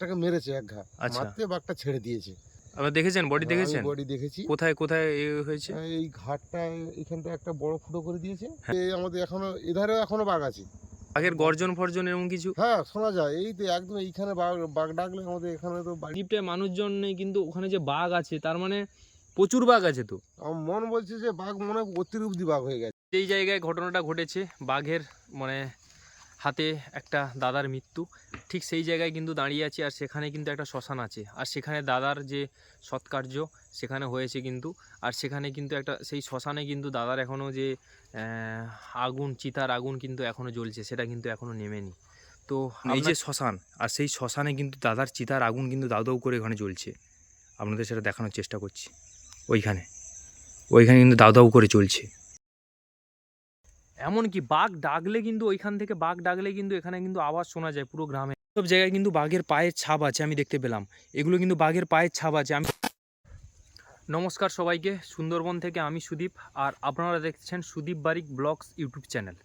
বাঘটাকে মেরেছে এক ঘা। আচ্ছা। মারতে বাঘটা ছেড়ে দিয়েছে। আবার দেখেছেন? বডি দেখেছেন? বডি দেখেছি। কোথায় কোথায় এ হয়েছে? এই ঘাটটা এখানটা একটা বড় ফুটো করে দিয়েছে। হ্যাঁ। এই আমাদের এখনও এধারেও এখনও বাঘ আছে। আগের গর্জন ফর্জন এরকম কিছু? হ্যাঁ শোনা যায়। এই তো একদম এইখানে বাঘ বাঘ ডাকলে আমাদের এখানে তো বাড়ি মানুষজন নেই কিন্তু ওখানে যে বাঘ আছে তার মানে প্রচুর বাঘ আছে তো? আমার মন বলছে যে বাঘ মনে হয় অতিরুব্ধি বাঘ হয়ে গেছে। যেই জায়গায় ঘটনাটা ঘটেছে বাঘের মানে হাতে একটা দাদার মৃত্যু। ঠিক সেই জায়গায় কিন্তু দাঁড়িয়ে আছি আর সেখানে কিন্তু একটা শ্মশান আছে। আর সেখানে দাদার যে সৎকার্য সেখানে হয়েছে কিন্তু। আর সেখানে কিন্তু একটা সেই শ্মশানে কিন্তু দাদার এখনও যে আগুন চিতার আগুন কিন্তু এখনও জ্বলছে সেটা কিন্তু এখনও নেমেনি। তো এই যে শ্মশান আর সেই শ্মশানে কিন্তু দাদার চিতার আগুন কিন্তু দাউ করে ওখানে জ্বলছে। আপনাদের সেটা দেখানোর চেষ্টা করছি। ওইখানে। ওইখানে কিন্তু দাউ দাউ করে চলছে এমনকি বাঘ ডাকলে কিন্তু ওইখান থেকে বাঘ ডাকলে কিন্তু এখানে কিন্তু আওয়াজ শোনা যায় পুরো গ্রামে। সব জায়গায় কিন্তু বাঘের পায়ের ছাপ আছে, আমি দেখতে পেলাম। এগুলো কিন্তু বাঘের পায়ের ছাপ আছে, আমি নমস্কার সবাইকে, সুন্দরবন থেকে আমি সুদীপ, আর আপনারা দেখছেন Sudip Barik vlogs YouTube channel.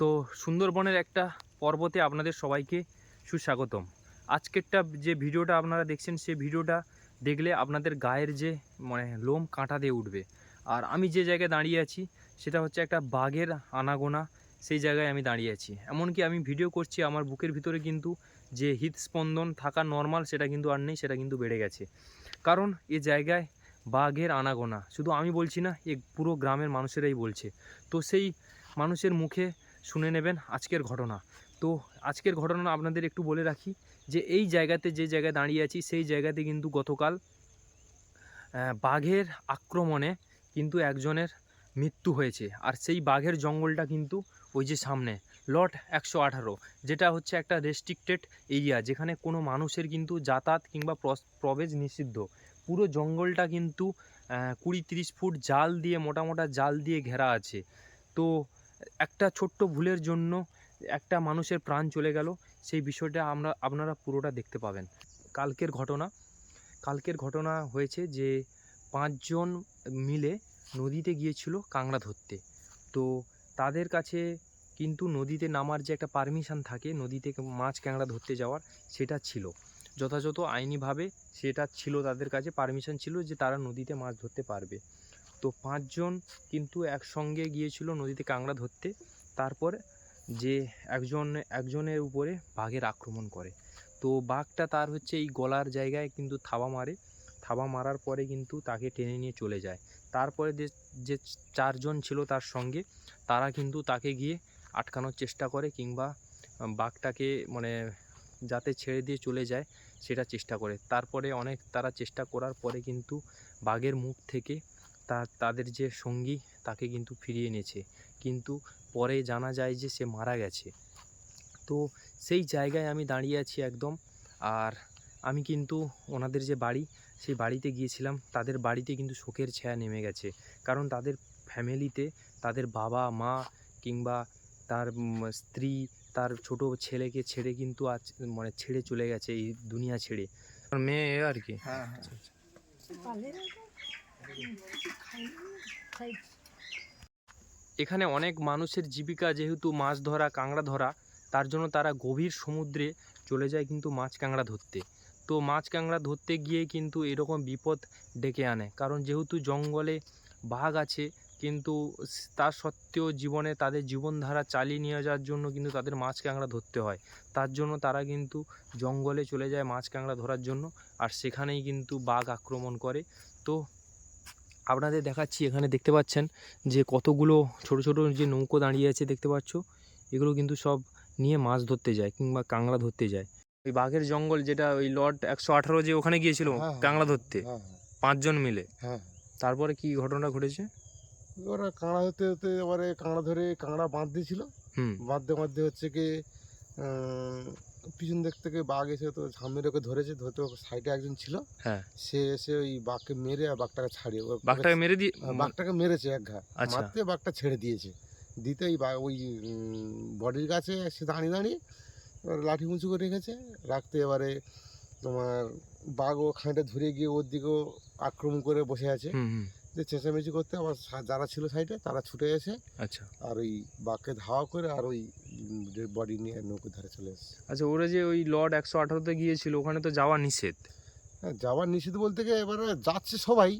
তো সুন্দরবনের একটা পর্বতে আপনাদের সবাইকে সুস্বাগতম। আজকেরটা যে ভিডিওটা আপনারা দেখছেন, সেই ভিডিওটা দেখলে আপনাদের গায়ের যে মানে লোম কাঁটা দিয়ে উঠবে। আর আমি যে জায়গায় দাঁড়িয়ে আছি সেটা হচ্ছে একটা বাঘের আনাগোনা। সেই জায়গায় আমি দাঁড়িয়ে আছি। এমনকি আমি ভিডিও করছি, আমার বুকের ভিতরে কিন্তু যে হৃদস্পন্দন থাকা নর্মাল সেটা কিন্তু আর নেই, সেটা কিন্তু বেড়ে গেছে। কারণ এ জায়গায় বাঘের আনাগোনা। শুধু আমি বলছি না, এ পুরো গ্রামের মানুষেরাই বলছে। তো সেই মানুষের মুখে শুনে নেবেন আজকের ঘটনা। তো আজকের ঘটনা আপনাদের একটু বলে রাখি যে, এই জায়গাতে যে জায়গায় দাঁড়িয়ে আছি, সেই জায়গাতে কিন্তু গতকাল বাঘের আক্রমণে কিন্তু একজনের মৃত্যু হয়েছে। আর সেই বাঘের জঙ্গলটা কিন্তু ওই যে সামনে, লট একশো আঠারো, যেটা হচ্ছে একটা রেস্ট্রিক্টেড এরিয়া যেখানে কোনো মানুষের কিন্তু যাতায়াত কিংবা প্রবেশ নিষিদ্ধ। পুরো জঙ্গলটা কিন্তু কুড়ি তিরিশ ফুট জাল দিয়ে, মোটা মোটা জাল দিয়ে ঘেরা আছে। তো, একটা ছোট্ট ভুলের জন্য একটা মানুষের প্রাণ চলে গেল। সেই বিষয়টা আমরা, আপনারা পুরোটা দেখতে পাবেন। কালকের ঘটনা কালকের ঘটনা হয়েছে যে পাঁচজন মিলে নদীতে গিয়েছিল কাঁকড়া ধরতে। তো তাদের কাছে কিন্তু নদীতে নামার যে একটা পারমিশন থাকে, নদীতে মাছ ক্যাংড়া ধরতে যাওয়ার, সেটা ছিল। যথাযথ আইনিভাবে সেটা ছিল, তাদের কাছে পারমিশন ছিল যে তারা নদীতে মাছ ধরতে পারবে। তো পাঁচজন কিন্তু একসঙ্গে গিয়েছিল নদীতে কাঁকড়া ধরতে। তারপর যে একজন, একজনের উপরে বাঘের আক্রমণ করে। তো বাঘটা তার হচ্ছে এই গলার জায়গায় কিন্তু থাবা মারে। থাবা মারার পরে কিন্তু তাকে টেনে নিয়ে চলে যায়। তারপরে যে যে চারজন ছিল তার সঙ্গে, তারা কিন্তু তাকে গিয়ে আটকানোর চেষ্টা করে কিংবা বাঘটাকে মানে যাতে ছেড়ে দিয়ে চলে যায় সেটা চেষ্টা করে। তারপরে অনেক তারা চেষ্টা করার পরে কিন্তু বাঘের মুখ থেকে তা, তাদের যে সঙ্গী তাকে কিন্তু ফিরিয়ে এনেছে। কিন্তু পরে জানা যায় যে সে মারা গেছে। তো সেই জায়গায় আমি দাঁড়িয়ে আছি একদম। আর আমি কিন্তু ওনাদের যে বাড়ি সেই বাড়িতে গিয়েছিলাম তাদের বাড়িতে কিন্তু শোকের ছায়া নেমে গেছে। কারণ তাদের ফ্যামিলিতে তাদের বাবা মা কিংবা তার স্ত্রী তার ছোট ছেলেকে ছেড়ে কিন্তু আজ মানে ছেড়ে চলে গেছে এই দুনিয়া ছেড়ে। মেয়ে আর কি। হ্যাঁ হ্যাঁ। এখানে অনেক মানুষের জীবিকা যেহেতু মাছ ধরা কাঁকড়া ধরা তার জন্য তারা গভীর সমুদ্রে চলে যায় কিন্তু মাছ কাঁকড়া ধরতে। তো মাছ কাঁকড়া ধরতে গিয়ে কিন্তু এরকম বিপদ ডেকে আনে। কারণ যেহেতু জঙ্গলে বাঘ আছে, কিন্তু তার সত্ত্বেও জীবনে তাদের জীবনধারা চালিয়ে নিয়ে যাওয়ার জন্য কিন্তু তাদের মাছ কাঁকড়া ধরতে হয়। তার জন্য তারা কিন্তু জঙ্গলে চলে যায় মাছ কাঁকড়া ধরার জন্য, আর সেখানেই কিন্তু বাঘ আক্রমণ করে। তো আপনাদের দেখাচ্ছি, এখানে দেখতে পাচ্ছেন যে কতগুলো ছোট ছোট যে নৌকো দাঁড়িয়ে আছে দেখতে পাচ্ছ? এগুলো কিন্তু সব নিয়ে মাছ ধরতে যায় কিংবা কাঁকড়া ধরতে যায়। ওই বাঘের জঙ্গল যেটা ওই লট একশো আঠারো যে ওখানে গিয়েছিল হ্যাঁ, হ্যাঁ। কাঁকড়া ধরতে হ্যাঁ পাঁচজন মিলে। হ্যাঁ। তারপরে কি ঘটনা ঘটেছে? ওরা কাঁকড়া হতে হতে এবারে কাঁকড়া ধরে কাঁকড়া বাঁধ দিয়েছিল। বাঁধতে বাঁধতে হচ্ছে কি পিছন দিক থেকে বাঘ এসে তো ঝামের ওকে ধরেছে ধরতে সাইডে একজন ছিল। হ্যাঁ। সে এসে ওই বাঘকে মেরে আর বাঘটাকে ছাড়িয়ে বাঘটাকে মেরে দিয়ে বাঘটাকে মেরেছে এক ঘা। আচ্ছা। মারতে বাঘটা ছেড়ে দিয়েছে। দিতে ওই ওই বডির কাছে সে দাঁড়িয়ে দাঁড়িয়ে এবার লাঠি উঁচু করে রেখেছে রাখতে এবারে তোমার বাঘ ও খাঁটা ধরে গিয়ে ওর দিকেও আক্রমণ করে বসে আছে। যে চেঁচামেচি করতে আবার যারা ছিল সাইডে তারা ছুটে এসে আচ্ছা। আর ওই বাঘকে ধাওয়া করে আর ওই বডি নিয়ে নৌকো ধারে চলে এসেছে। আচ্ছা ওরা যে ওই লর্ড একশো আঠারোতে গিয়েছিল ওখানে তো যাওয়া নিষেধ। হ্যাঁ যাওয়ার নিষেধ বলতে গিয়ে এবারে যাচ্ছে সবাই।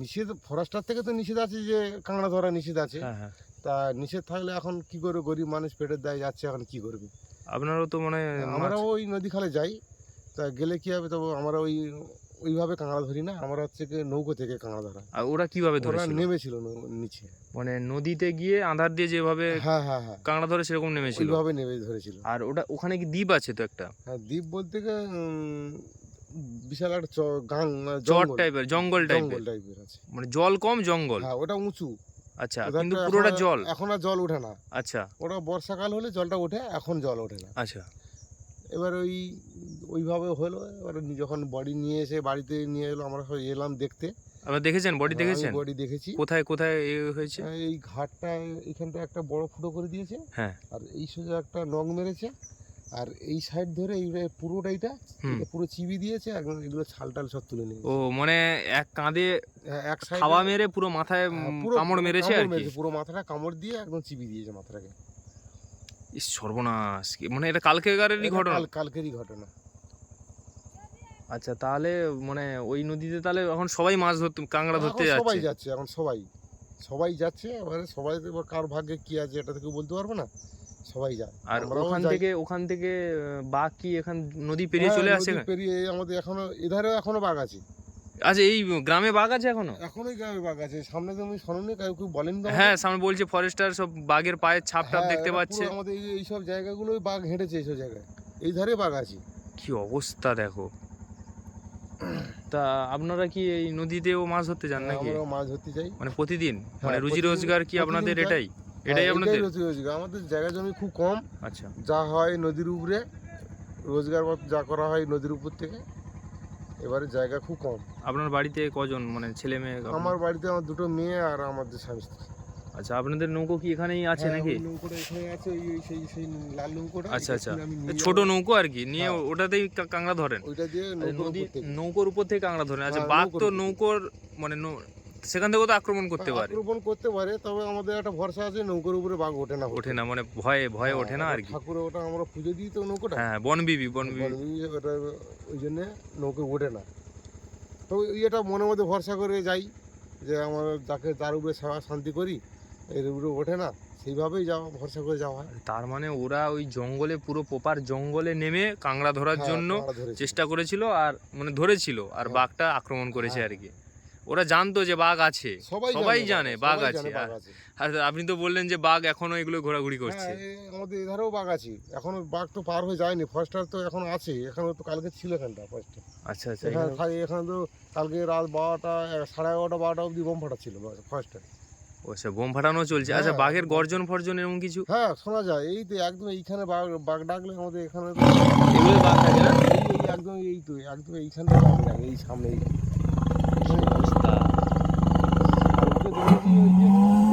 নিষেধ ফরেস্টার থেকে তো নিষেধ আছে যে কাঁকড়া ধরা নিষেধ আছে। হ্যাঁ হ্যাঁ। তা নিষেধ থাকলে এখন কি করবে গরিব মানুষ পেটের দায় যাচ্ছে এখন কি করবে? আপনারও তো মানে আমরা ওই নদী খালে যাই। তা গেলে কি হবে তবে আমরা ওই ওইভাবে কাঁকড়া ধরি না আমরা হচ্ছে কি নৌকো থেকে কাঁকড়া ধরা। আর ওরা কীভাবে ওরা নেমেছিল নৌ- নিচে। মানে নদীতে গিয়ে আধার দিয়ে যেভাবে হ্যাঁ হ্যাঁ হ্যাঁ। কাঁকড়া ধরে সেরকম নেমেছিল? ওইভাবে নেমে ধরেছিল। আর ওটা ওখানে কি দ্বীপ আছে তো একটা? হ্যাঁ দ্বীপ বলতে বিশাল একটা গাং মানে টাইপের জঙ্গল। টাইপের জঙ্গল টাইপের আছে। মানে জল কম জঙ্গল? হ্যাঁ ওটা উঁচু। আচ্ছা কিন্তু পুরোটা জল? এখন আর জল ওঠে না। আচ্ছা। ওটা বর্ষাকাল হলে জলটা ওঠে এখন জল ওঠে না। আচ্ছা। এবার ওই ওইভাবে হলো এবার যখন বডি নিয়ে এসে বাড়িতে নিয়ে এলো আমরা সব এলাম দেখতে। আপনারা দেখেছেন? বডি দেখেছেন? বডি দেখেছি। কোথায় কোথায় এ হয়েছে? এই ঘাটটা এখানটা একটা বড় ফুটো করে দিয়েছে। হ্যাঁ। আর এই সোজা একটা নখ মেরেছে। আর এই সাইড ধরে এই পুরোটাইটা পুরো চিবি দিয়েছে একদম এগুলো ছাল টাল সব তুলে নিয়ে ও মানে এক কাঁধে এক সাইড খাওয়া মেরে পুরো মাথায় উম, কামড় মেরেছে আর কি। পুরো মাথাটা কামড় দিয়ে একদম চিবি দিয়েছে মাথাটাকে। ইস, সর্বনাশ মানে এটা কালকেকারেরই ঘটনা? কালকেরই ঘটনা। আচ্ছা তাহলে মানে ওই নদীতে তাহলে এখন সবাই মাছ ধরতে কাঁকড়া ধরতে এখন সবাই যাচ্ছে? যাচ্ছে এখন সবাই। সবাই যাচ্ছে এবারে সবাই এবার কার ভাগ্যে কি আছে এটা তো কেউ বলতে পারব না। সবাই যায়। আর ওখান থেকে ওখান থেকে বাঘ কি এখান নদী পেরিয়ে হ্যাঁ, চলে আসে নদী পেরিয়ে আমাদের এখনও এধারে এখনও বাঘ আছে। আচ্ছা এই গ্রামে বাঘ আছে এখনও? এখনোই গ্রামে বাঘ আছে। সামনে তুমি শোনোনি কেউ কেউ বলেন হ্যাঁ সামনে বলছে ফরেস্টার সব বাঘের পায়ের ছাপ টাপ দেখতে পাচ্ছে। আমাদের এই এইসব জায়গাগুলোই বাঘ হেঁটেছে এইসব জায়গায়। এই ধারে বাঘ আছে। কি অবস্থা দেখো। তা আপনারা কি এই নদীতেও মাছ ধরতে যান নাকি? আমরা মাছ ধরতে যাই। মানে প্রতিদিন? মানে হ্যাঁ, রুজি রোজগার কি আপনাদের এটাই? হ্যাঁ, এটাই আপনাদের? রোজগার। আমাদের জায়গা জমি খুব কম। আচ্ছা। যা হয় নদীর উপরে রোজগার যা করা হয় নদীর উপর থেকে এবারে জায়গা খুব কম। আপনার বাড়িতে কজন মানে ছেলে মেয়ে আমার বাড়িতে আমার দুটো মেয়ে আর আমাদের স্বামী স্ত্রী। আচ্ছা আপনাদের নৌকো কি এখানেই আছে হ্যাঁ, নাকি? নৌকোটা এখানে আছে ওই ওই সেই সেই লাল নৌকোটা আচ্ছা, আচ্ছা। ছোট নৌকো আর কি নিয়ে হ্যাঁ। ওটাতেই কাঁকড়া ধরেন? ওইটা দিয়ে আচ্ছা, নৌকোর উপর থেকে। কাঁকড়া ধরেন। আচ্ছা হ্যাঁ, বাঘ তো নৌকোর মানে নৌ- সেখান থেকেও তো আক্রমণ করতে পারে। আক্রমণ করতে পারে তবে আমাদের একটা ভরসা আছে নৌকার উপরে বাঘ ওঠে না ওঠে না মানে ভয়ে ভয়ে হ্যাঁ, ওঠে না আর কি। ঠাকুরে ওটা আমরা পুজো দিই তো নৌকোটা। হ্যাঁ বনবিবি বনবিবি ওটা ওই জন্য নৌকো ওঠে না। তো এটা মনের মধ্যে ভরসা করে যাই যে আমার যাকে তার উপরে সেবা শান্তি করি এর উপরে ওঠে না সেইভাবেই যাওয়া ভরসা করে যাওয়া হয়। তার মানে ওরা ওই জঙ্গলে পুরো পোপার জঙ্গলে নেমে কাঁকড়া ধরার হ্যাঁ, জন্য চেষ্টা করেছিল আর মানে ধরেছিল আর হ্যাঁ। বাঘটা আক্রমণ করেছে হ্যাঁ। আর কি। ওরা জানতো যে বাঘ আছে। সবাই জানে বাঘ আছে, আর আপনি তো বললেন যে বাঘ এখনও এগুলো ঘোরাঘুরি করছে। হ্যাঁ আমাদের এধারেও বাঘ আছে। এখনও বাঘ তো পার হয়ে যায়নি। ফরেস্টার তো এখন আছে। এখানে তো কালকে ছিল এখানটা ফরেস্টার আচ্ছা আচ্ছা এখানে এখানে- এখানে তো কালকে রাত বারোটা সাড়ে এগারোটা বারোটা অবধি বোম ফাটা ছিল ফরেস্টার ও আচ্ছা বোম ফাটানো চলছে। আচ্ছা হ্যাঁ। বাঘের গর্জন ফর্জন এরকম কিছু? হ্যাঁ শোনা যায়। এই তো একদম এইখানে বাঘ বাঘ ডাকলে আমাদের এখানে এগুলো বাঘ থাকে না? একদম এই তো একদম এইখানটা বাঘ ডাকে এই সামনে এই অবস্থা আর ওকে দেখেছি ওই যে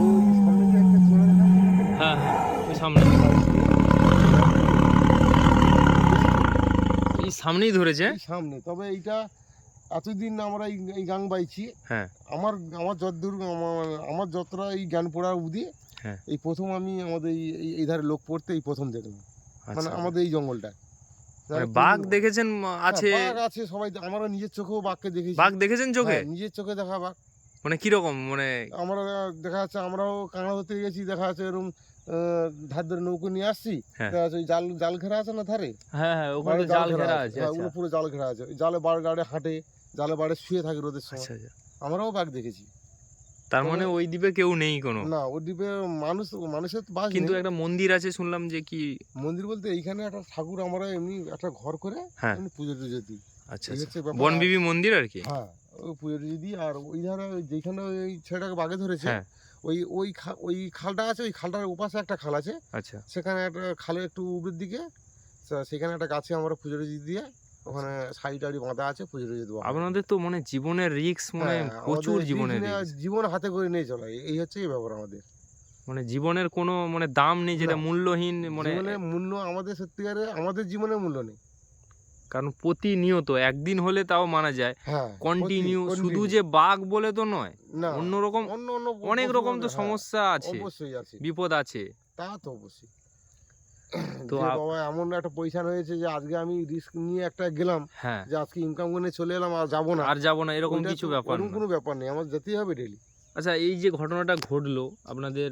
ওই সামনে যে একটা চোরা দেখা যাচ্ছে না? হ্যাঁ হ্যাঁ ওই সামনে এই সামনেই ধরেছে। সামনে। তবে এইটা এতদিন আমরা এই এই গাং বাইছি। হ্যাঁ। আমার আমার যতদূর আমার যতটা এই জ্ঞান পড়া অবধি হ্যাঁ। এই প্রথম আমি আমাদের এই- এই ধারে লোক পড়তে এই প্রথম দেখলাম। মানে আচ্ছা। আমাদের এই জঙ্গলটা। মানে বাঘ দেখেছেন আছে হ্যাঁ, বাঘ আছে সবাই। আমরা নিজের চোখেও বাঘকে দেখেছি। বাঘ দেখেছেন চোখে? হ্যাঁ, নিজের চোখে দেখা বাঘ। মানে কীরকম? মানে আমরা দেখা যাচ্ছে আমরাও কাঁকড়া ধরতে গেছি দেখা যাচ্ছে এরকম ধার ধরে নৌকো নিয়ে আসছি। হ্যাঁ। ওই জাল জাল ঘেরা আছে না ধারে? হ্যাঁ হ্যাঁ ওখানে জাল ঘেরা আছে। হ্যাঁ, আচ্ছা। ওগুলো পুরো জাল ঘেরা আছে। জালে বাড়ে গাড়ে হাঁটে জালে বাড়ে শুয়ে থাকে রোদের সময়। আচ্ছা আচ্ছা। আমরাও বাঘ দেখেছি। তার মানে ওই দ্বীপে কেউ নেই কোনো? না ওই দ্বীপে মানুষ মানুষের বাস কিন্তু একটা মন্দির আছে শুনলাম যে কি মন্দির বলতে এইখানে একটা ঠাকুর আমরা এমনি একটা ঘর করে হ্যাঁ। এমনি পুজো টুজো দিই। আচ্ছা আচ্ছা। বনবিবি মন্দির আর কি? হ্যাঁ পুজো টুজো দিই। আর ওই ধারে যেখানে ওই ছেলেটাকে বাঘে ধরেছে হ্যাঁ। ওই ওই ওই খালটা আছে ওই খালটার ওপাশে একটা খাল আছে। আচ্ছা। সেখানে একটা খালের একটু উপরের দিকে সেখানে একটা গাছে আমরা পুজো টুজো দিয়ে ওখানে শাড়ি টাড়ি বাঁধা আছে পুজো টুজো দেবো আপনাদের তো মানে জীবনের রিক্স মানে হ্যাঁ, প্রচুর জীবনের জীবন হাতে করে নিয়ে চলা এই- হচ্ছে এই ব্যাপার আমাদের। মানে জীবনের কোনো মানে দাম নেই যেটা মূল্যহীন মানে মূল্য আমাদের সত্যিকারে আমাদের জীবনে মূল্য নেই। কারণ প্রতিনিয়ত একদিন হলে তাও মানা যায়। হ্যাঁ কন্টিনিউ শুধু যে বাঘ বলে তো নয় অন্য অন্য অনেক রকম তো হ্যাঁ, সমস্যা আছে অবশ্যই আছে। বিপদ আছে। তা তো অবশ্যই। তো বাবা এমন একটা পয়সা হয়েছে যে আজকে আমি রিস্ক নিয়ে একটা গেলাম হ্যাঁ। যে আজকে ইনকাম করে চলে এলাম আর যাব না। আর যাব না এরকম কিছু ব্যাপার কোনো ব্যাপার নেই আমার যেতেই হবে ডেলি আচ্ছা এই যে ঘটনাটা ঘটলো আপনাদের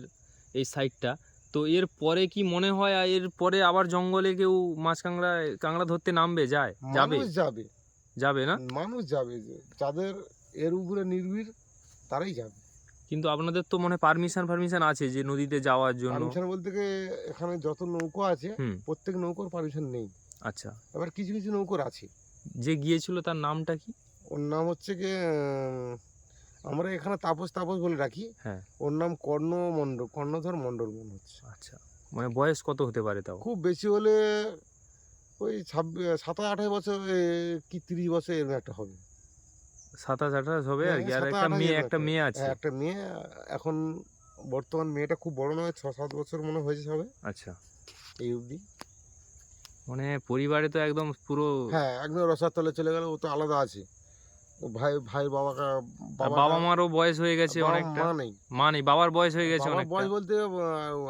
এই সাইডটা তো এর পরে কি মনে হয় এর পরে আবার জঙ্গলে কেউ মাছ কাঁকড়া কাঁকড়া ধরতে নামবে যায়? যাবে? যাবে। যাবে না? মানুষ যাবে যে যাদের এর উপরে নির্ভীর তারাই যাবে। কিন্তু আপনাদের তো মনে পারমিশন ফারমিশন আছে যে নদীতে যাওয়ার জন্য? পারমিশন বলতে গিয়ে এখানে যত নৌকো আছে প্রত্যেক নৌকোর পারমিশন নেই। আচ্ছা। এবার কিছু কিছু নৌকোর আছে। যে গিয়েছিল তার নামটা কি? ওর নাম হচ্ছে কি আমরা এখানে তাপস তাপস বলে রাখি হ্যাঁ। ওর নাম কর্ণ মণ্ডল কর্ণধর মণ্ডল মনে হচ্ছে। আচ্ছা মানে বয়স কত হতে পারে তাও? খুব বেশি হলে ওই ছাব্বিশ সাতাশ আঠাশ বছর কি তিরিশ বছর এরকম একটা হবে। সাতাশ আঠাশ হবে আর কি আর একটা মেয়ে একটা। মেয়ে আছে। হ্যাঁ, একটা মেয়ে এখন বর্তমান মেয়েটা খুব বড় নয় ছ সাত বছর মনে হয়েছে সবে। আচ্ছা। এই অবধি। মানে পরিবারে তো একদম পুরো হ্যাঁ একদম রসার তলে চলে গেল ও তো আলাদা আছে। ভাই ভাই বাবাকে বাবা মারও বয়স হয়ে গেছে অনেকটা। মা নেই। মা নেই বাবার বয়স হয়ে গেছে অনেক বয়স বলতে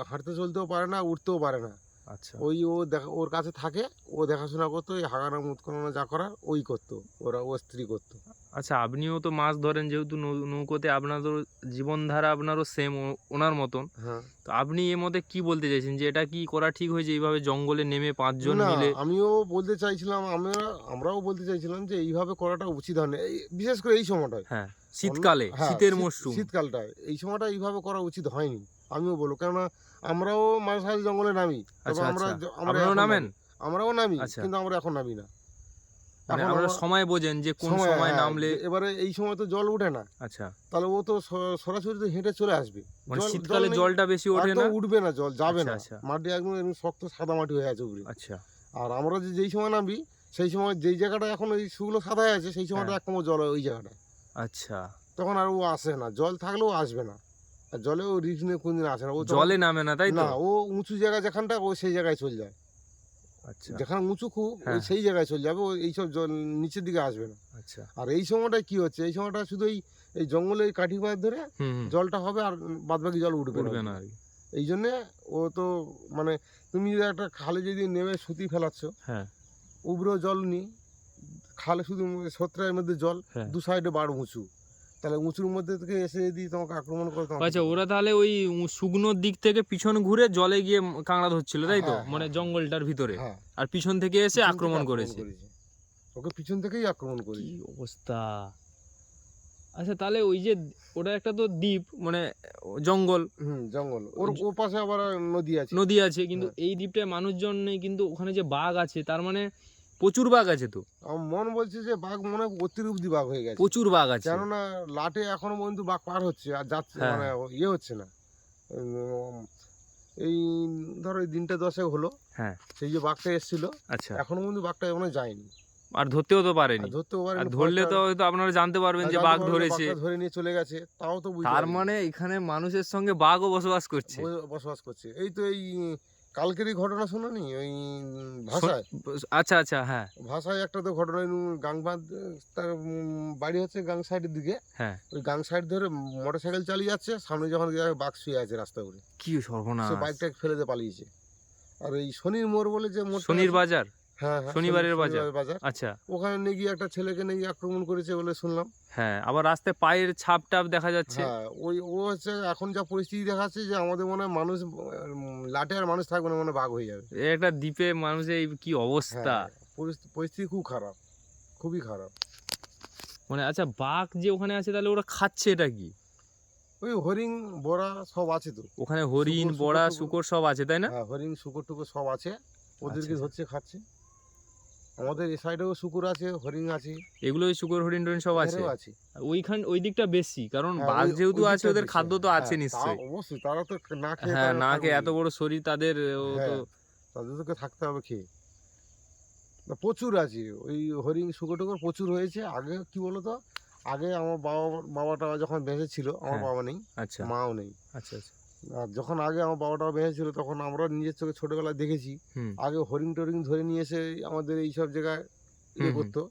হাঁটতে চলতেও পারে না উঠতেও পারে না। আচ্ছা। ওই ও দেখা ওর কাছে থাকে ও দেখাশোনা করতো ওই হাগানা করানো যা করার ওই করতো ওরা ও স্ত্রী করতো। আচ্ছা আপনিও তো মাছ ধরেন যেহেতু নৌকোতে আপনারও জীবনধারা আপনারও সেম ওনার মতন। হ্যাঁ। তো আপনি এর মধ্যে কি বলতে চাইছেন যে এটা কি করা ঠিক হয়েছে? এইভাবে জঙ্গলে নেমে পাঁচজন মিলে আমিও বলতে চাইছিলাম আমরা আমরাও বলতে চাইছিলাম যে এইভাবে করাটা উচিত হয় বিশেষ করে এই সময়টায়। হ্যাঁ শীতকালে হ্যাঁ, শীতের মরশুম। শীতকালটায়। এই সময়টা এইভাবে করা উচিত হয়নি আমিও বলব। কেননা আমরাও মাঝে জঙ্গলে নামি। আচ্ছা আমরা আচ্ছা। জ- আমরা আপনারাও এখন নামেন? আমরাও নামি আচ্ছা। কিন্তু আমরা এখন নামি না। মানে আপনারা সময় বোঝেন যে কোন সময় হ্যাঁ, নামলে এবারে এই সময় তো জল উঠে না। আচ্ছা। তাহলে ও তো সরাসরি তো হেঁটে চলে আসবে। মানে শীতকালে জলটা বেশি ওঠে না? উঠবে না জল যাবে আচ্ছা, না। আচ্ছা। মাটি একদম এরকম শক্ত সাদা মাটি হয়ে আছে উপরে। আচ্ছা। আর আমরা যে যেই সময় নামবি সেই সময় যেই জায়গাটা এখন ওই শুকনো সাদা হয়ে আছে সেই সময়টা হ্যাঁ। এক জল হয় ওই জায়গাটা আচ্ছা। তখন আর ও আসে না। জল থাকলেও আসবে না। জলে ও রিস্ক নিয়ে কোনদিন আসে না। ও জলে নামে না তাই না ও উঁচু জায়গা যেখানটা ও সেই জায়গায় চলে যায়। আচ্ছা। যেখানে উঁচু খুব হ্যাঁ। সেই জায়গায় চলে যাবে এইসব নিচের দিকে আসবে না। আচ্ছা। আর এই সময়টা কি হচ্ছে? এই সময়টা শুধু এই জঙ্গলে কাঠি মাছ ধরে জলটা হবে আর বাদবাকি জল উঠবে উঠবে না না। এই জন্যে ও তো মানে তুমি যদি একটা খালে যদি নেমে সুতি ফেলাচ্ছ হ্যাঁ। উবড়ো জল নি খালে শুধু সত্তরের মধ্যে জল হ্যাঁ। দু সাইডে বাড় উঁচু। তাহলে উঁচুর মধ্যে থেকে এসে যদি তোমাকে আক্রমণ করে আচ্ছা ওরা তাহলে ওই শুকনোর দিক থেকে পিছন ঘুরে জলে গিয়ে কাঁকড়া ধরছিল তাই তো? হ্যাঁ, মানে হ্যাঁ। জঙ্গলটার ভিতরে। হ্যাঁ। আর পিছন থেকে এসে আক্রমণ করেছে। ওকে পিছন থেকেই আক্রমণ কি করেছে। অবস্থা? আচ্ছা তাহলে ওই যে ওটা একটা তো দ্বীপ মানে জঙ্গল। হুম জঙ্গল। ওর ও পাশে আবার নদী আছে। নদী আছে কিন্তু হ্যাঁ। এই দ্বীপটায় মানুষজন নেই কিন্তু ওখানে যে বাঘ আছে তার মানে প্রচুর বাঘ আছে তো। আমার মন বলছে যে বাঘ মনে হয় বাঘ হয়ে গেছে। প্রচুর বাঘ আছে। কেননা লাটে এখনও পর্যন্ত বাঘ পার হচ্ছে আর যাচ্ছে হ্যাঁ। মানে ইয়ে হচ্ছে না। এই ধরো এই দিনটা দশেক হলো হ্যাঁ। সেই যে বাঘটা এসেছিল আচ্ছা। এখনও পর্যন্ত বাঘটা এখনও যায়নি। আর ধরতেও তো পারেনি। ধরতেও পারেনি ধরলে তো হয়তো আপনারা জানতে পারবেন যে বাঘ ধরেছে। ধরে নিয়ে চলে গেছে তাও তো তার মানে এখানে মানুষের সঙ্গে বাঘও বসবাস করছে। বসবাস করছে। এই তো এই কালকেরই ঘটনা শোনানি? ওই ভাষায়? আচ্ছা আচ্ছা হ্যাঁ। ভাষায় একটা তো ঘটনা গাংবাঁধ তার বাড়ি হচ্ছে গাং সাইডের দিকে। হ্যাঁ। ওই গাং সাইড ধরে মোটর সাইকেল চালিয়ে যাচ্ছে সামনে যখন বাঘ শুয়ে আছে রাস্তা করে কি সর্বনাশ। বাইকটা ফেলে দিয়ে পালিয়েছে। আর এই শনির মোড় বলে যে শনির বাজার? হ্যাঁ হ্যাঁ শনিবারের বাজার। বাজার। আচ্ছা। ওখানে নিয়ে গিয়ে একটা ছেলেকে নিয়ে আক্রমণ করেছে বলে শুনলাম। হ্যাঁ আবার রাস্তায় পায়ের ছাপ টাপ দেখা যাচ্ছে। হ্যাঁ ওই ও হচ্ছে এখন যা পরিস্থিতি দেখাচ্ছে যে আমাদের মনে হয় মানুষ লাটে আর মানুষ থাকবে না মানে বাঘ হয়ে যাবে। একটা দ্বীপে মানুষের কি অবস্থা? হ্যাঁ, পরিস্থিতি খুব খারাপ খুবই খারাপ। মানে আচ্ছা বাঘ যে ওখানে আছে তাহলে ওরা খাচ্ছে এটা কি? ওই হরিণ বড়া সব আছে তো। ওখানে হরিণ বড়া শুকর- সব আছে তাই না? হরিণ শুকর টুকর সব আছে। ওদেরকে আচ্ছা। ধরছে খাচ্ছে। আমাদের এই সাইডেও শুকুর আছে হরিণ আছে। এগুলো ওই শুকর হরিণ টরিণ সব আছে? আছে। ওইখান ওই দিকটা বেশি কারণ হ্যাঁ, বাঘ যেহেতু আছে ওদের খাদ্য তো হ্যাঁ, আছে নিশ্চয়ই। অবশ্যই তারা তো না খেয়ে হ্যাঁ না খেয়ে এত বড় শরীর তাদের হ্যাঁ। তাদের তোকে থাকতে হবে খেয়ে। প্রচুর আছে। ওই হরিণ শুকর টুকুর প্রচুর হয়েছে। আগে কি বলতো? আগে আমার বাবা বাবাটা যখন বেঁচে ছিল আমার। বাবা নেই আচ্ছা। মাও নেই। আচ্ছা আচ্ছা। আর যখন আগে আমার বাবাটা বেঁচে ছিল তখন আমরা নিজের চোখে ছোটবেলায় দেখেছি। আগে হরিণ টরিং ধরে নিয়ে এসে আমাদের এইসব জায়গায় ইয়ে করতো।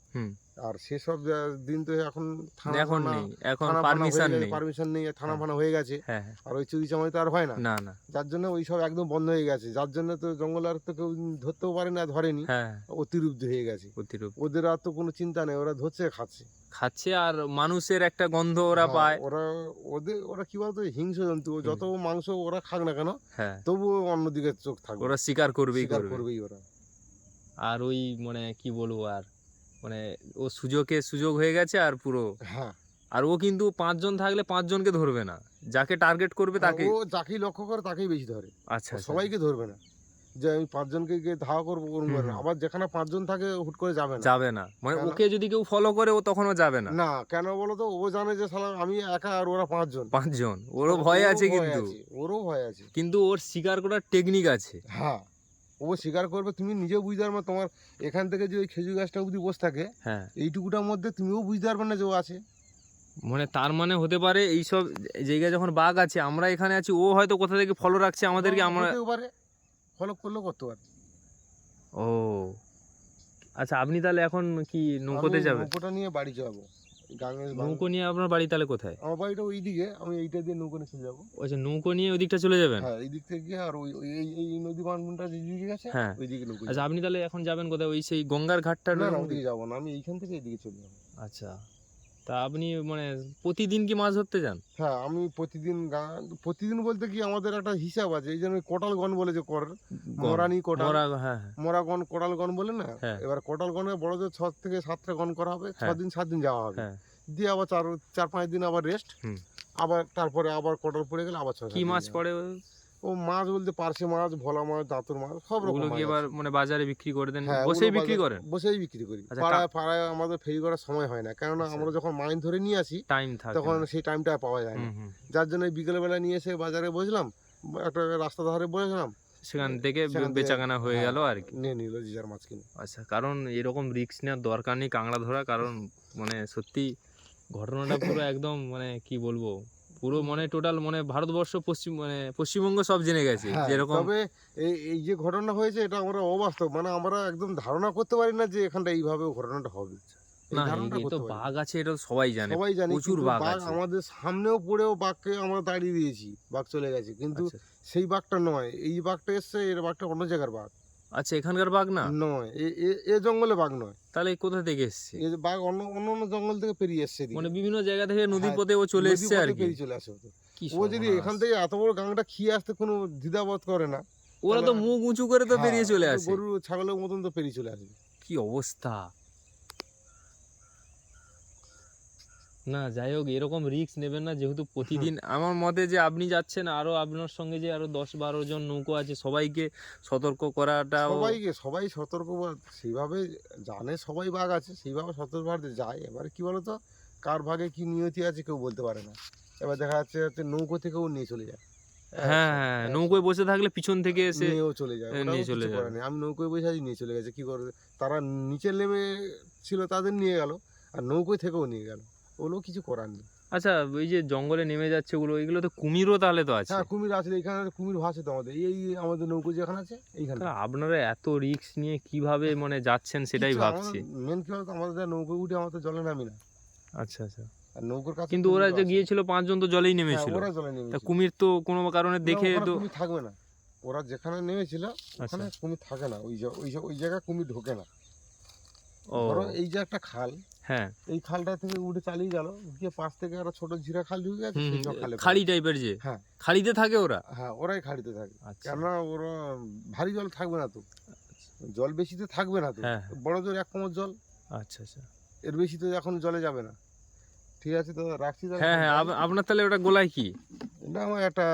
আর সেসব দিন তো এখন থানা এখন নেই এখন পারমিশন নেই। পারমিশন নেই থানা হ্যাঁ। ফানা হয়ে গেছে। হ্যাঁ হ্যাঁ। আর ওই চুরি চামারি তো আর হয় না। না না। যার জন্য ওই সব একদম বন্ধ হয়ে গেছে। যার জন্য তো জঙ্গল আর তো কেউ ধরতেও পারে না ধরেনি। হ্যাঁ হয়ে। গেছে। প্রতিরূপ ওদের আর তো কোনো চিন্তা নেই ওরা ধরছে খাচ্ছে। খাচ্ছে আর মানুষের একটা গন্ধ ওরা পায়। ওরা ওদের ওরা কি বলতো হিংস্র জন্তু যত মাংস ওরা খাক না কেন তবুও অন্যদিকে চোখ থাকবে। ওরা শিকার করবেই করবে। করবেই ওরা। আর ওই মানে কি বলব আর? মানে ও সুযোগে সুযোগ হয়ে গেছে আর পুরো। হ্যাঁ। আর ও কিন্তু পাঁচজন থাকলে পাঁচজনকে ধরবে না। যাকে টার্গেট করবে তাকে ও যাকেই লক্ষ্য করে তাকেই বেশি ধরে। আচ্ছা আচ্ছা। সবাইকে ধরবে না। যে আমি পাঁচজনকে গিয়ে ধাওয়া করব ওরম করে না। আবার যেখানে পাঁচজন থাকে হুট করে যাবে না। যাবে না। মানে ওকে যদি কেউ ফলো করে ও তখনও যাবে না। না কেন বলো তো? ও জানে যে সালা আমি একা আর ওরা পাঁচজন। পাঁচজন। ওরও ভয় ওরও আছে ভয় কিন্তু। ওরও ভয় আছে। কিন্তু ওর শিকার করার টেকনিক আছে। হ্যাঁ। ও স্বীকার করবে তুমি নিজেও বুঝতে পারবে না তোমার এখান থেকে যে ওই খেজুর গাছটা অবধি বসে থাকে হ্যাঁ। এইটুকুটার মধ্যে তুমিও বুঝতে পারবে না যে ও আছে। মানে তার মানে হতে পারে এই সব জায়গায় যখন বাঘ আছে আমরা এখানে আছি ও হয়তো কোথা থেকে ফলো রাখছে আমাদেরকে আমরা পারে ফলো করলেও করতে পারে। ও। আচ্ছা আপনি তাহলে এখন কি নৌকোতে যাবেন? নৌকোটা নিয়ে বাড়ি যাব। নৌকো নিয়ে আপনার বাড়ি তাহলে কোথায়? আমার বাড়িটা ওই দিকে আমি এইটা দিয়ে নৌকো নিয়ে চলে যাব। আচ্ছা নৌকো নিয়ে ওই দিকটা চলে যাবেন? হ্যাঁ এই দিক থেকে আর ওই এই এই নদী বানবনটা যে দিকে গেছে হ্যাঁ। ওই দিকে নৌকো আচ্ছা আপনি তাহলে এখন যাবেন কোথায়? ওই সেই গঙ্গার ঘাটটা না না ওদিকে যাব না আমি এইখান থেকে এইদিকে চলে যাব। আচ্ছা। তা আপনি মানে প্রতিদিন কি মাছ ধরতে যান হ্যাঁ আমি প্রতিদিন প্রতিদিন বলতে কি আমাদের একটা হিসাব আছে এই জন্য কোটাল গন বলে যে কর মরানি কোটাল মোরা হ্যাঁ হ্যাঁ মোরা গন কোটাল গন বলে না হ্যাঁ। এবার কোটাল গনে বড়দের ছ থেকে সাতটা গন করা হবে ছ। দিন সাত দিন যাওয়া হবে হ্যাঁ দিয়ে আবার চার চার পাঁচ দিন আবার রেস্ট হুম। আবার তারপরে আবার কোটাল পড়ে গেলে আবার ছ কি মাছ। পড়ে ও মাছ বলতে পার্শে মাছ ভোলা মাছ দাঁতুর মাছ সব রকম মাছ এবার মানে বাজারে বিক্রি করে দেন? হ্যাঁ, বসেই বিক্রি করেন? বসেই বিক্রি করি। আচ্ছা, পাড়ায় পাড়ায় আমাদের ফেরি করার সময় হয় না। কেননা আচ্ছা। আমরা যখন মাইন ধরে নিয়ে আসি টাইম থাকে তখন সেই টাইমটা পাওয়া যায় না। যার জন্য বিকেলবেলা নিয়ে এসে বাজারে বসলাম একটা রাস্তা ধারে বসলাম। সেখান থেকে বেচাকেনা হয়ে হ্যাঁ। গেল আর কি। নিয়ে নিল যার মাছ কিনে। আচ্ছা কারণ এরকম রিস্ক নেওয়ার দরকার নেই কাঁকড়া ধরা কারণ মানে সত্যি ঘটনাটা পুরো একদম মানে কি বলব? পুরো মানে টোটাল মানে ভারতবর্ষ পশ্চিম মানে পশ্চিমবঙ্গ সব জেনে গেছে হ্যাঁ, যেরকম তবে এই এই যে ঘটনা হয়েছে এটা আমরা অবাস্তব। মানে আমরা একদম ধারণা করতে পারি না যে এখানটা এইভাবে ঘটনাটা হবে। না তো। বাঘ আছে এটা সবাই জানে সবাই জানি প্রচুর বাঘ আছে। আমাদের সামনেও পড়েও বাঘকে আমরা তাড়িয়ে দিয়েছি বাঘ চলে গেছে। কিন্তু আচ্ছা, সেই বাঘটা নয় এই বাঘটা এসছে এর বাঘটা অন্য জায়গার বাঘ। আচ্ছা এখানকার বাঘ না? নয় এ- জঙ্গলে বাঘ নয়। তাহলে কোথা থেকে এসছে? এই বাঘ অন্য অন্য অন্য জঙ্গল থেকে পেরিয়ে এসছে মানে বিভিন্ন জায়গা থেকে নদীর হ্যাঁ, পথে ও চলে নদী এসছে আর কি। পেরিয়ে চলে আসে ও যদি এখান থেকে এত বড় গাংটা খেয়ে আসতে কোনো দ্বিধাবোধ করে না ওরা তো মুখ উঁচু করে তো হ্যাঁ, চলে আসে। গরু ছাগলের মতন তো পেরিয়ে চলে আসবে। কি অবস্থা? না যাই হোক এরকম রিস্ক নেবেন না যেহেতু প্রতিদিন আমার মতে যে আপনি যাচ্ছেন আরও আপনার সঙ্গে যে আরও দশ বারো জন নৌকো আছে সবাইকে সতর্ক করাটা সবাইকে সবাই সতর্ক সেইভাবে জানে সবাই বাঘ আছে সেইভাবে সতর্ক ভাবে যায়। এবারে কি বলতো? কার ভাগে কি নিয়তি আছে কেউ বলতে পারে না। এবার দেখা যাচ্ছে হচ্ছে নৌকো থেকেও নিয়ে চলে যায়। হ্যাঁ হ্যাঁ নৌকোয় বসে থাকলে পিছন থেকে এসে নিয়েও চলে যায়। নিয়ে চলে যাবে। আমি নৌকোয় বসে আছি নিয়ে চলে গেছে। কি করবে তারা নিচে নেমে ছিল তাদের নিয়ে গেল আর নৌকোয় থেকেও নিয়ে গেল। ওগুলো কিছু করার নেই। আচ্ছা ওই যে জঙ্গলে নেমে যাচ্ছে ওগুলো এগুলো তো কুমিরও তাহলে তো আছে। হ্যাঁ কুমির আছে এখানে কুমির ভাসে তো আমাদের। এই আমাদের নৌকো যেখানে আছে এইখানে। আপনারা এত রিস্ক নিয়ে কীভাবে মানে যাচ্ছেন সেটাই ভাবছি। মেন কি বলতো আমাদের নৌকো উঠে আমাদের জলে নামি না। আচ্ছা আচ্ছা। আর নৌকোর কাছে কিন্তু ওরা যে গিয়েছিল পাঁচজন তো জলেই হ্যাঁ, নেমেছিল। ওরা জলে নেমেছিল। কুমির তো কোনো কারণে দেখে তো কুমির থাকবে না। ওরা যেখানে নেমেছিল আচ্ছা। ওখানে কুমির থাকে না। ওই ওই জায়গায় কুমির ঢোকে না। ধরো এই যে একটা খাল হ্যাঁ। এই খালটা থেকে উঠে চালিয়ে গেল গিয়ে পাশ থেকে একটা ছোট ঝিরা খাল ঢুকে গেছে সেই খালে খাড়ি টাইপের যে? হ্যাঁ। খাড়িতে থাকে ওরা? হ্যাঁ ওরাই খাড়িতে থাকে। আচ্ছা। কেননা ওরা ভারী জল থাকবে না তো। জল বেশিতে থাকবে না তো। হ্যাঁ বড় জোর এক কোমর জল। আচ্ছা আচ্ছা। এর বেশি তো এখন জলে যাবে না। ঠিক আছে তো রাখছি। হ্যাঁ হ্যাঁ আপনার তাহলে ওটা গোলায় কি? এটা আমার একটা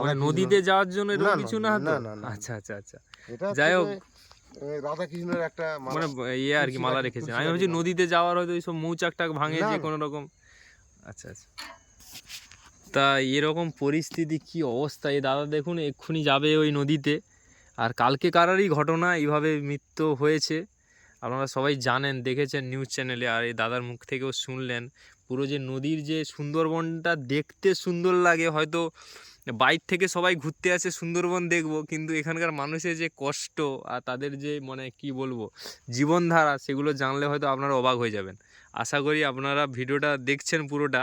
মানে নদীতে যাওয়ার জন্য এরকম কিছু না না, না, না। আচ্ছা আচ্ছা আচ্ছা। এটা যাই হোক। রাধা কৃষ্ণের একটা। মানে ইয়ে আর কি মালা রেখেছেন আমি ভাবছি নদীতে যাওয়ার হয়তো ওইসব মৌচাক টাক ভাঙে যে কোনো রকম আচ্ছা আচ্ছা। তা এরকম পরিস্থিতি কি অবস্থা? এই দাদা দেখুন এক্ষুনি যাবে ওই নদীতে। আর কালকে কারারই ঘটনা এইভাবে মৃত্যু হয়েছে। আপনারা সবাই জানেন দেখেছেন নিউজ চ্যানেলে আর এই দাদার মুখ থেকেও শুনলেন। পুরো যে নদীর যে সুন্দরবনটা দেখতে সুন্দর লাগে, হয়তো বাইর থেকে সবাই ঘুরতে আসে সুন্দরবন দেখব, কিন্তু এখানকার মানুষের যে কষ্ট আর তাদের যে মানে কি বলব, জীবনধারা, সেগুলো জানলে হয়তো আপনারা অবাক হয়ে যাবেন। আশা করি আপনারা ভিডিওটা দেখছেন পুরোটা।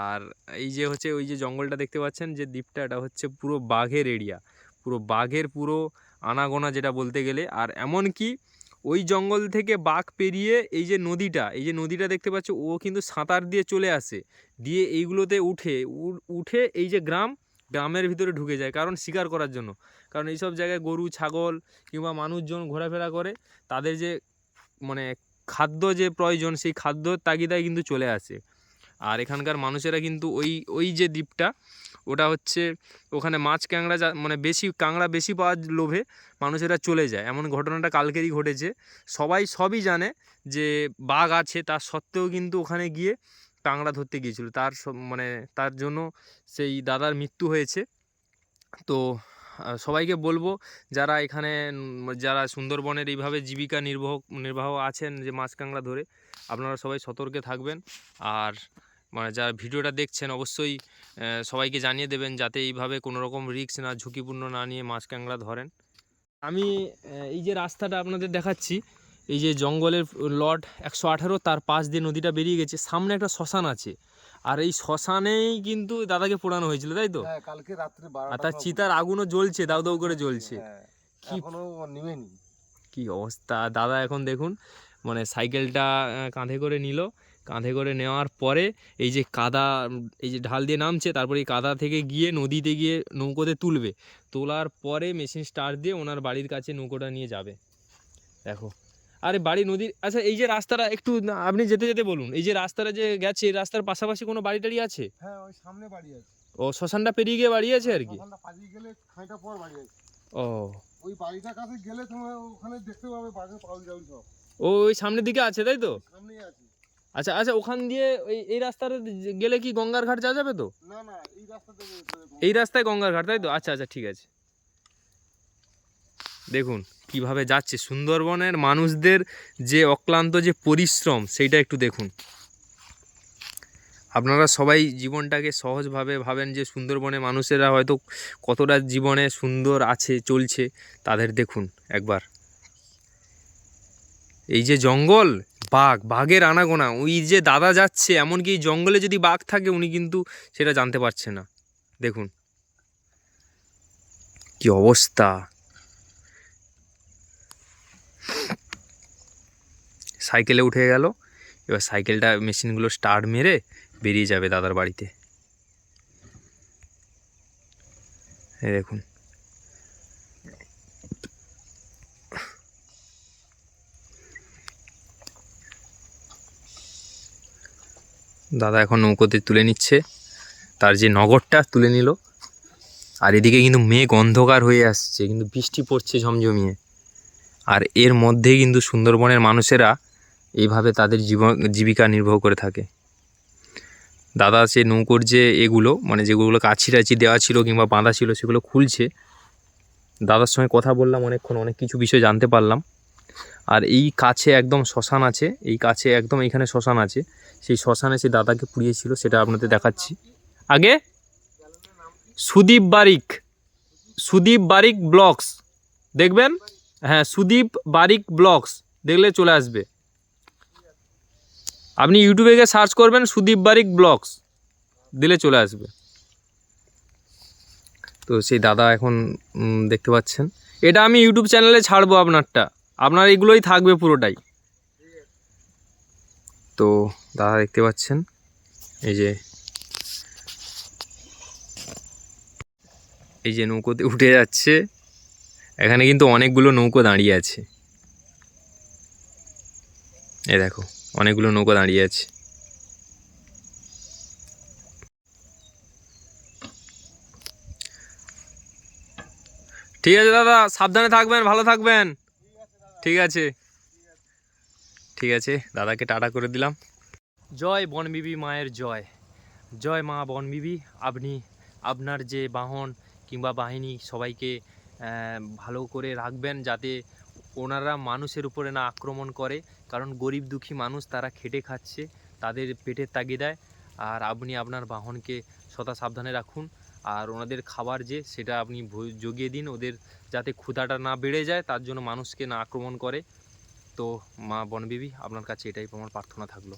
আর এই যে হচ্ছে, ওই যে জঙ্গলটা দেখতে পাচ্ছেন, যে দ্বীপটা, এটা হচ্ছে পুরো বাঘের এরিয়া পুরো বাঘের পুরো আনাগোনা যেটা বলতে গেলে। আর এমন কি ওই জঙ্গল থেকে বাঘ পেরিয়ে এই যে নদীটা, এই যে নদীটা দেখতে পাচ্ছ, ও কিন্তু সাঁতার দিয়ে চলে আসে। দিয়ে এইগুলোতে উঠে উঠে এই যে গ্রাম, গ্রামের ভিতরে ঢুকে যায় কারণ শিকার করার জন্য। কারণ এইসব জায়গায় গরু, ছাগল কিংবা মানুষজন ঘোরাফেরা করে, তাদের যে মানে খাদ্য যে প্রয়োজন, সেই খাদ্যর তাগিদায় কিন্তু চলে আসে। আর এখানকার মানুষেরা কিন্তু ওই ওই যে দ্বীপটা ওটা হচ্ছে ওখানে মাছ ক্যাংড়া মানে বেশি কাঁংড়া বেশি পাওয়ার লোভে মানুষেরা চলে যায়। এমন ঘটনাটা কালকেরই ঘটেছে। সবাই সবই জানে যে বাঘ আছে, তার সত্ত্বেও কিন্তু ওখানে গিয়ে কাঁংড়া ধরতে গিয়েছিল। তার মানে তার জন্য সেই দাদার মৃত্যু হয়েছে। তো সবাইকে বলব যারা এখানে যারা সুন্দরবনের এইভাবে জীবিকা নির্বাহ নির্বাহ আছেন যে মাছ কাঁংড়া ধরে, আপনারা সবাই সতর্কে থাকবেন। আর মানে যারা ভিডিওটা দেখছেন অবশ্যই সবাইকে জানিয়ে দেবেন যাতে এইভাবে কোনো রকম রিস্ক না ঝুঁকিপূর্ণ না নিয়ে মাছ কাঁংড়া ধরেন। আমি এই যে রাস্তাটা আপনাদের দেখাচ্ছি এই যে জঙ্গলের লট একশো আঠারো তার পাশ দিয়ে নদীটা বেরিয়ে গেছে সামনে একটা শ্মশান আছে। আর এই শ্মশানেই কিন্তু দাদাকে পোড়ানো হয়েছিল তাই তো? হ্যাঁ কালকে রাত্রে আর তার চিতার আগুনও জ্বলছে দাউ দাউ করে জ্বলছে। কি এখনও নিবেনি কি অবস্থা দাদা এখন দেখুন মানে সাইকেলটা কাঁধে করে নিল কাঁধে করে নেওয়ার পরে এই যে কাদা এই যে ঢাল দিয়ে নামছে তারপরে এই কাদা থেকে গিয়ে নদীতে গিয়ে নৌকোতে তুলবে। তোলার পরে মেশিন স্টার্ট দিয়ে ওনার বাড়ির কাছে নৌকোটা নিয়ে যাবে। দেখো। আরে বাড়ি নদীর আচ্ছা এই যে রাস্তাটা একটু আপনি যেতে যেতে বলুন। এই যে রাস্তাটা যে গেছে এই রাস্তার পাশাপাশি কোনো বাড়ি টাড়ি আছে? হ্যাঁ ওই সামনে বাড়ি আছে। ও শ্মশানটা পেরিয়ে গিয়ে বাড়ি আছে আর কি? পালিয়ে গেলে খাঁটা পর বাড়ি আছে। ও। ওই বাড়িটার কাছে গেলে তোমার ওখানে দেখতে পাবে বাঘের পাউল জাউল সব। ও ওই সামনের দিকে আছে তাই তো? সামনেই আছে। আচ্ছা আচ্ছা ওখান দিয়ে এই এই রাস্তাটা যে- গেলে কি গঙ্গার ঘাট যাওয়া যাবে তো? না না এই এই রাস্তায় গঙ্গার ঘাট তাই তো? আচ্ছা আচ্ছা ঠিক আছে। দেখুন কীভাবে যাচ্ছে। সুন্দরবনের মানুষদের যে অক্লান্ত যে পরিশ্রম সেইটা একটু দেখুন। আপনারা সবাই জীবনটাকে সহজভাবে ভাবেন যে সুন্দরবনে মানুষেরা হয়তো কতটা জীবনে সুন্দর আছে চলছে তাদের দেখুন একবার। এই যে জঙ্গল বাঘ, বাঘের আনাগোনা, ওই যে দাদা যাচ্ছে, এমনকি জঙ্গলে যদি বাঘ থাকে, উনি কিন্তু সেটা জানতে পারছে না। দেখুন। কি অবস্থা? সাইকেলে উঠে গেল। এবার সাইকেলটা, মেশিনগুলো স্টার্ট মেরে বেরিয়ে যাবে দাদার বাড়িতে। দেখুন। দাদা এখন নৌকোতে তুলে নিচ্ছে। তার যে নগরটা তুলে নিল। আর এদিকে কিন্তু মেঘ অন্ধকার হয়ে আসছে, কিন্তু বৃষ্টি পড়ছে ঝমঝমিয়ে। আর এর মধ্যে কিন্তু সুন্দরবনের মানুষেরা এইভাবে তাদের জীবিকা নির্বাহ করে থাকে। দাদা সে নৌকোর যে এগুলো মানে যেগুলো কাছি টাছি দেওয়া ছিল কিংবা বাঁধা ছিল, সেগুলো খুলছে। দাদার সঙ্গে কথা বললাম, অনেকক্ষণ অনেক কিছু বিষয় জানতে পারলাম। আর এই কাছে একদম শ্মশান আছে, এই কাছে একদম এইখানে শ্মশান আছে। সেই শ্মশানে সে দাদাকে পুড়িয়েছিল, সেটা আপনাদের দেখাচ্ছি। আগে সুদীপ বারিক সুদীপ বারিক ব্লগস, দেখবেন? হ্যাঁ সুদীপ বারিক ব্লগস, দেখলে চলে আসবে। আপনি ইউটিউবে গিয়ে সার্চ করবেন সুদীপ বারিক ব্লগস, দিলে চলে আসবে। তো সেই দাদা এখন দেখতে পাচ্ছেন। এটা আমি ইউটিউব চ্যানেলে ছাড়বো আপনারটা। আপনার এগুলোই থাকবে পুরোটাই। তো দাদা দেখতে পাচ্ছেন, এই যে এই যে নৌকোতে উঠে যাচ্ছে, এখানে কিন্তু অনেকগুলো নৌকো দাঁড়িয়ে আছে। এ দেখো, অনেকগুলো নৌকো দাঁড়িয়ে আছে। ঠিক আছে দাদা, সাবধানে থাকবেন, ভালো থাকবেন। ঠিক আছে। ঠিক আছে, দাদাকে টাটা করে দিলাম। জয় বনবিবি মায়ের জয়। জয় মা বনবিবি আপনি আপনার যে বাহন কিংবা বাহিনী সবাইকে ভালো করে রাখবেন যাতে ওনারা মানুষের উপরে না আক্রমণ করে। কারণ গরিব দুঃখী মানুষ তারা খেটে খাচ্ছে, তাদের পেটের তাগিদায়। আর আপনি আপনার বাহনকে সদা সাবধানে রাখুন। আর ওনাদের খাবার যে, সেটা আপনি জগিয়ে দিন। ওদের যাতে ক্ষুধাটা না বেড়ে যায়, তার জন্য মানুষকে না আক্রমণ করে। তো মা বনবিবি, আপনার কাছে এটাই আমার প্রার্থনা থাকল।